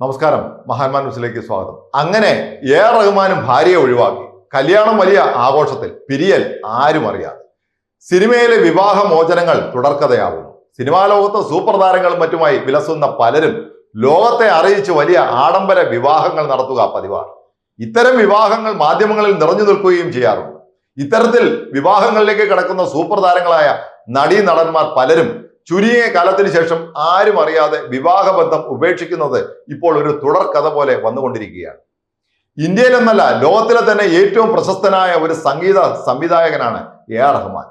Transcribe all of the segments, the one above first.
നമസ്കാരം. മഹാന്മാൻ ന്യൂസിലേക്ക് സ്വാഗതം. അങ്ങനെ എ റഹ്മാനും ഭാര്യയെ ഒഴിവാക്കി. കല്യാണം വലിയ ആഘോഷത്തിൽ പിരിയൽ ആരും അറിയാതെ. സിനിമയിലെ വിവാഹ മോചനങ്ങൾ തുടർക്കഥയാവുന്നു സിനിമാ ലോകത്ത് സൂപ്പർ താരങ്ങളും മറ്റുമായി വിലസുന്ന പലരും ലോകത്തെ അറിയിച്ച് വലിയ ആഡംബര വിവാഹങ്ങൾ നടത്തുക പതിവാണ്. ഇത്തരം വിവാഹങ്ങൾ മാധ്യമങ്ങളിൽ നിറഞ്ഞു നിൽക്കുകയും ചെയ്യാറുണ്ട്. ഇത്തരത്തിൽ വിവാഹങ്ങളിലേക്ക് കിടക്കുന്ന സൂപ്പർ താരങ്ങളായ നടീ നടന്മാർ പലരും ചുരുങ്ങിയ കാലത്തിന് ശേഷം ആരും അറിയാതെ വിവാഹബന്ധം ഉപേക്ഷിക്കുന്നത് ഇപ്പോൾ ഒരു തുടർ കഥ പോലെ വന്നുകൊണ്ടിരിക്കുകയാണ്. ഇന്ത്യയിലെന്നല്ല ലോകത്തിലെ തന്നെ ഏറ്റവും പ്രശസ്തനായ ഒരു സംഗീത സംവിധായകനാണ് എ ആർ റഹ്മാൻ.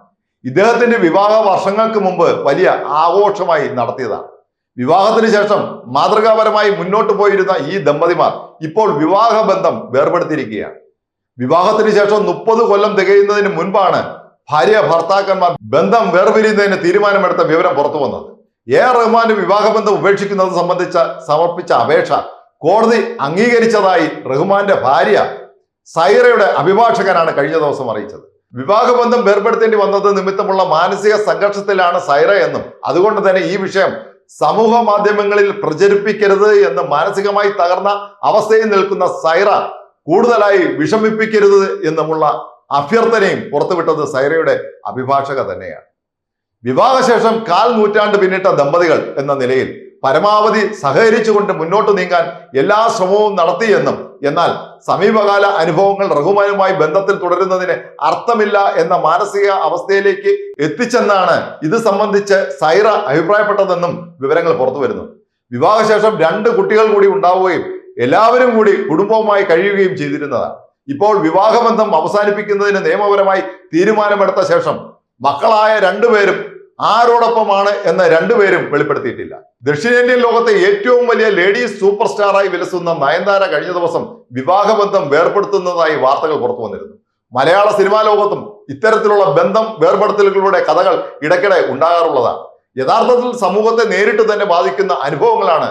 ഇദ്ദേഹത്തിന്റെ വിവാഹ വർഷങ്ങൾക്ക് മുമ്പ് വലിയ ആഘോഷമായി നടത്തിയതാണ്. വിവാഹത്തിന് ശേഷം മാതൃകാപരമായി മുന്നോട്ട് പോയിരുന്ന ഈ ദമ്പതിമാർ ഇപ്പോൾ വിവാഹബന്ധം വേർപെടുത്തിയിരിക്കുകയാണ്. വിവാഹത്തിന് ശേഷം മുപ്പത് കൊല്ലം തികയുന്നതിന് മുൻപാണ് ഭാര്യ ഭർത്താക്കന്മാർ ബന്ധം വേർപിരിയുന്നതിന് തീരുമാനമെടുത്ത വിവരം പുറത്തു വന്നത്. എ. റഹ്മാന്റെ വിവാഹബന്ധം ഉപേക്ഷിക്കുന്നത് സംബന്ധിച്ച സമർപ്പിച്ച അപേക്ഷ കോടതി അംഗീകരിച്ചതായി റഹ്മാന്റെ ഭാര്യ സൈറയുടെ അഭിഭാഷകനാണ് കഴിഞ്ഞ ദിവസം അറിയിച്ചത്. വിവാഹബന്ധം വേർപെടുത്തേണ്ടി വന്നത് നിമിത്തമുള്ള മാനസിക സംഘർഷത്തിലാണ് സൈറ എന്നും അതുകൊണ്ട് തന്നെ ഈ വിഷയം സമൂഹ മാധ്യമങ്ങളിൽ പ്രചരിപ്പിക്കരുത് എന്ന് മാനസികമായി തകർന്ന അവസ്ഥയിൽ നിൽക്കുന്ന സൈറ കൂടുതലായി വിഷമിപ്പിക്കരുത് എന്നുമുള്ള അഭ്യർത്ഥനയും പുറത്തുവിട്ടത് സൈറയുടെ അഭിഭാഷക തന്നെയാണ്. വിവാഹശേഷം കാൽ നൂറ്റാണ്ട് പിന്നിട്ട ദമ്പതികൾ എന്ന നിലയിൽ പരമാവധി സഹകരിച്ചുകൊണ്ട് മുന്നോട്ട് നീങ്ങാൻ എല്ലാ ശ്രമവും നടത്തിയെന്നും എന്നാൽ സമീപകാല അനുഭവങ്ങൾ റഹ്മാനുമായി ബന്ധത്തിൽ തുടരുന്നതിന് അർത്ഥമില്ല എന്ന മാനസിക അവസ്ഥയിലേക്ക് എത്തിച്ചെന്നാണ് ഇത് സംബന്ധിച്ച് സൈറ അഭിപ്രായപ്പെട്ടതെന്നും വിവരങ്ങൾ പുറത്തു വരുന്നു. വിവാഹശേഷം രണ്ട് കുട്ടികൾ കൂടി ഉണ്ടാവുകയും എല്ലാവരും കൂടി കുടുംബവുമായി കഴിയുകയും ചെയ്തിരുന്നതാണ്. ഇപ്പോൾ വിവാഹബന്ധം അവസാനിപ്പിക്കുന്നതിന് നിയമപരമായി തീരുമാനമെടുത്ത ശേഷം മക്കളായ രണ്ടുപേരും ആരോടൊപ്പമാണ് എന്ന് രണ്ടുപേരും വെളിപ്പെടുത്തിയിട്ടില്ല. ദക്ഷിണേന്ത്യൻ ലോകത്തെ ഏറ്റവും വലിയ ലേഡീസ് സൂപ്പർ സ്റ്റാറായി വിലസുന്ന നയൻതാര കഴിഞ്ഞ ദിവസം വിവാഹബന്ധം വേർപെടുത്തുന്നതായി വാർത്തകൾ പുറത്തു വന്നിരുന്നു. മലയാള സിനിമാ ലോകത്തും ഇത്തരത്തിലുള്ള ബന്ധം വേർപെടുത്തലുകളുടെ കഥകൾ ഇടയ്ക്കിടെ ഉണ്ടാകാറുള്ളതാണ്. യഥാർത്ഥത്തിൽ സമൂഹത്തെ നേരിട്ട് തന്നെ ബാധിക്കുന്ന അനുഭവങ്ങളാണ്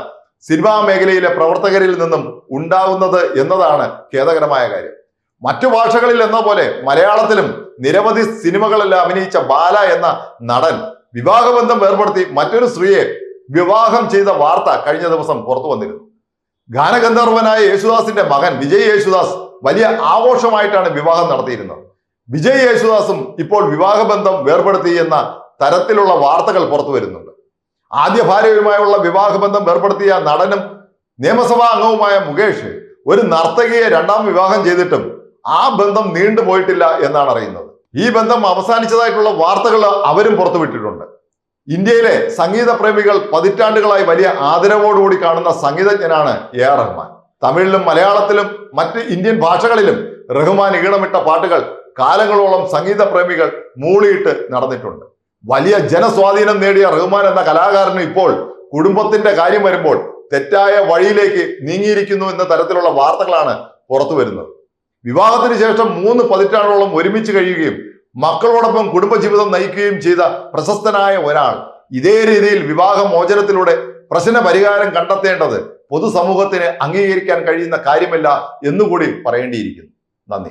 സിനിമാ മേഖലയിലെ പ്രവർത്തകരിൽ നിന്നും ഉണ്ടാകുന്നത് എന്നതാണ് ഖേദകരമായ കാര്യം. മറ്റു ഭാഷകളിൽ എന്ന പോലെ മലയാളത്തിലും നിരവധി സിനിമകളെല്ലാം അഭിനയിച്ച ബാല എന്ന നടൻ വിവാഹബന്ധം ഏർപ്പെടുത്തി മറ്റൊരു സ്ത്രീയെ വിവാഹം ചെയ്ത വാർത്ത കഴിഞ്ഞ ദിവസം പുറത്തു വന്നിരുന്നു. ഗാനഗന്ധർവനായ യേശുദാസിന്റെ മകൻ വിജയ് യേശുദാസ് വലിയ ആഘോഷമായിട്ടാണ് വിവാഹം നടത്തിയിരുന്നത്. വിജയ് യേശുദാസും ഇപ്പോൾ വിവാഹബന്ധം വേർപെടുത്തി എന്ന തരത്തിലുള്ള വാർത്തകൾ പുറത്തു വരുന്നുണ്ട്. ആദ്യ ഭാര്യയുമായുള്ള വിവാഹബന്ധം വേർപ്പെടുത്തിയ നടനും നിയമസഭാ അംഗവുമായ മുകേഷ് ഒരു നർത്തകിയെ രണ്ടാം വിവാഹം ചെയ്തിട്ടും ആ ബന്ധം നീണ്ടുപോയിട്ടില്ല എന്നാണ് അറിയുന്നത്. ഈ ബന്ധം അവസാനിച്ചതായിട്ടുള്ള വാർത്തകൾ അവരും പുറത്തുവിട്ടിട്ടുണ്ട് ഇന്ത്യയിലെ സംഗീത പ്രേമികൾ പതിറ്റാണ്ടുകളായി വലിയ ആദരവോടുകൂടി കാണുന്ന സംഗീതജ്ഞനാണ് എ ആർ റഹ്മാൻ. തമിഴിലും മലയാളത്തിലും മറ്റ് ഇന്ത്യൻ ഭാഷകളിലും റഹ്മാൻ ഈണമിട്ട പാട്ടുകൾ കാലങ്ങളോളം സംഗീത പ്രേമികൾ മൂളിയിട്ട് നടന്നിട്ടുണ്ട്. വലിയ ജനസ്വാധീനം നേടിയ റഹ്മാൻ എന്ന കലാകാരന് ഇപ്പോൾ കുടുംബത്തിന്റെ കാര്യം വരുമ്പോൾ തെറ്റായ വഴിയിലേക്ക് നീങ്ങിയിരിക്കുന്നു എന്ന തരത്തിലുള്ള വാർത്തകളാണ് പുറത്തു വരുന്നത്. വിവാഹത്തിന് ശേഷം മൂന്ന് പതിറ്റാണ്ടോളം ഒരുമിച്ച് കഴിയുകയും മക്കളോടൊപ്പം കുടുംബജീവിതം നയിക്കുകയും ചെയ്ത പ്രശസ്തനായ ഒരാൾ. ഇതേ രീതിയിൽ വിവാഹ മോചനത്തിലൂടെ പ്രശ്ന പരിഹാരം കണ്ടെത്തേണ്ടത് പൊതുസമൂഹത്തിന് അംഗീകരിക്കാൻ കഴിയുന്ന കാര്യമല്ല എന്നുകൂടി പറയേണ്ടിയിരിക്കുന്നു. നന്ദി.